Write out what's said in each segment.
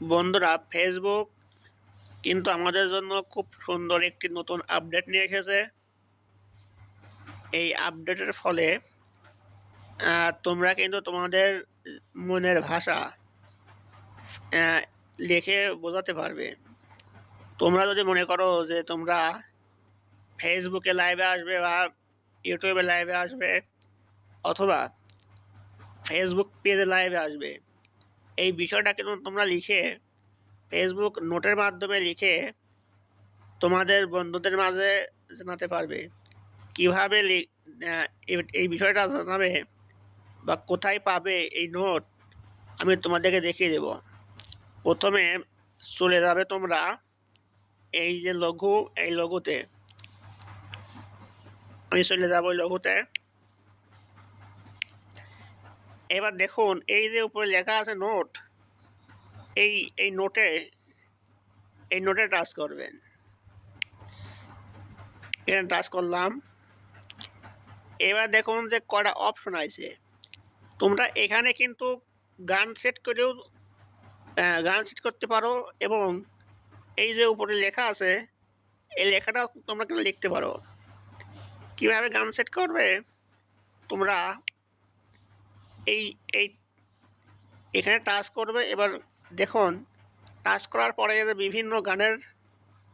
বন্ধুরা ফেসবুক কিন্তু আমাদের জন্য খুব সুন্দর একটি নতুন আপডেট নিয়ে এসেছে। এই আপডেটের ফলে তোমরা কিন্তু তোমাদের মনের ভাষা লিখে বোঝাতে পারবে। তোমরা যদি মনে করো যে তোমরা ফেসবুকে লাইভে আসবে বা ইউটিউবে লাইভে আসবে, অথবা ফেসবুক পেজে লাইভে আসবে এই বিষয়টা কিন্তু তোমরা লিখে ফেসবুক নোটের মাধ্যমে লিখে তোমাদের বন্ধুদের মাঝে জানাতে পারবে। কীভাবে এই বিষয়টা জানাবে বা কোথায় পাবে এই নোট, আমি তোমাদেরকে দেখিয়ে দেব। প্রথমে চলে যাবে তোমরা এই যে লঘু, এই লঘুতে। আমি চলে যাব ওই লঘুতে। এবার দেখুন, এই যে উপরে লেখা আছে নোট এই এই নোটে এই নোটে টাচ করবেন। এখানে টাচ করলাম। এবার দেখুন যে কটা অপশন আছে। তোমরা এখানে কিন্তু গান সেট করেও গান সেট করতে পারো এবং এই যে উপরে লেখা আছে, এই লেখাটা তোমরা কিন্তু লিখতে পারো। কীভাবে গান সেট করবে? তোমরা এই এই, এখানে টাচ করবে। এবার দেখুন টাচ করার পরে যে বিভিন্ন গানের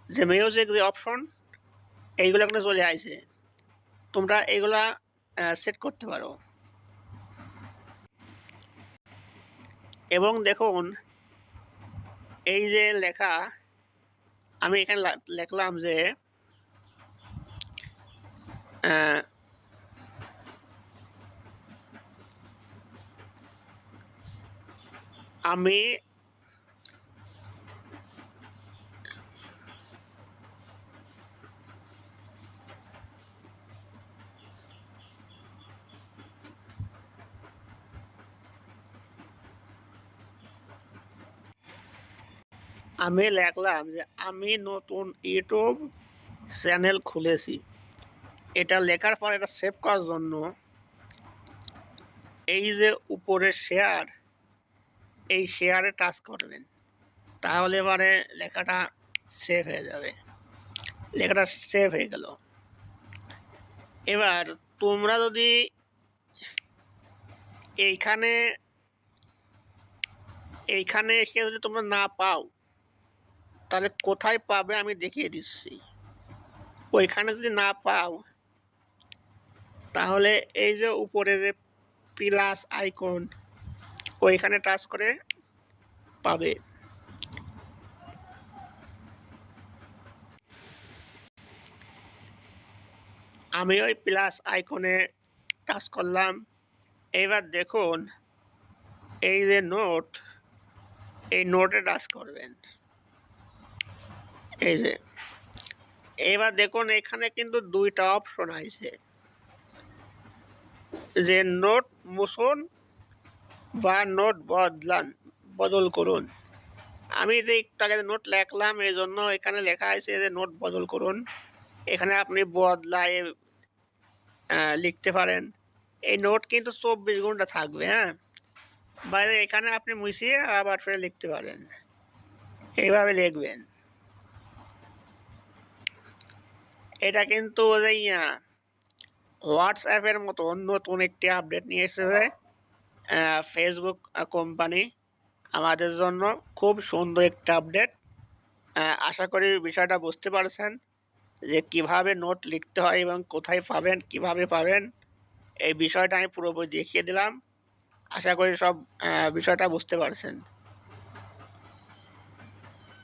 যে মিউজিক যে অপশন এইগুলো এখানে চলে আসে। তোমরা এইগুলা সেট করতে পারো। এবং দেখুন, এই যে লেখা, আমি এখানে লিখলাম যে আমি আমি লিখলাম যে আমি নতুন ইউটিউব চ্যানেল খুলেছি। এটা লেখার পর এটা সেভ করার জন্য এই যে উপরে শেয়ার এই শেয়ারে টাচ করবেন। তাহলে এবারে লেখাটা সেভ হয়ে যাবে। লেখাটা সেভ হয়ে গেল। এবার তোমরা যদি এইখানে এইখানে এসে যদি তোমরা না পাও, তাহলে কোথায় পাবে আমি দেখিয়ে দিচ্ছি। ওইখানে যদি না পাও, তাহলে এই যে উপরে যে প্লাস আইকন ওইখানে টাচ করে পাবে। আমি ওই প্লাস আইকনে টাচ করলাম। এবার দেখুন, এই যে নোট এই নোটে টাচ করবেন। এই যে, এবার দেখুন, এখানে কিন্তু দুইটা অপশন আছে। যে নোট মুছুন বা নোট বদলান বদল করুন। আমি যে আগে নোট লেখলাম, এই জন্য এখানে লেখা আছে যে নোট বদল করুন। এখানে আপনি বদলায় লিখতে পারেন। এই নোট কিন্তু চব্বিশ ঘণ্টা থাকবে হ্যাঁ? বাইরে এখানে আপনি মুছিয়ে আবার ফের লিখতে পারেন। এইভাবে লিখবেন। এটা কিন্তু ওই হোয়াটসঅ্যাপের মতো নতুন একটি আপডেট নিয়ে এসেছে। ফেসবুক কোম্পানি আমাদের জন্য খুব সুন্দর একটা আপডেট আশা করি বিষয়টা বুঝতে পারছেন যে কীভাবে নোট লিখতে হয় এবং কোথায় পাবেন, কীভাবে পাবেন। এই বিষয়টা আমি পুরোপুরি দেখিয়ে দিলাম। আশা করি সব বিষয়টা বুঝতে পারছেন।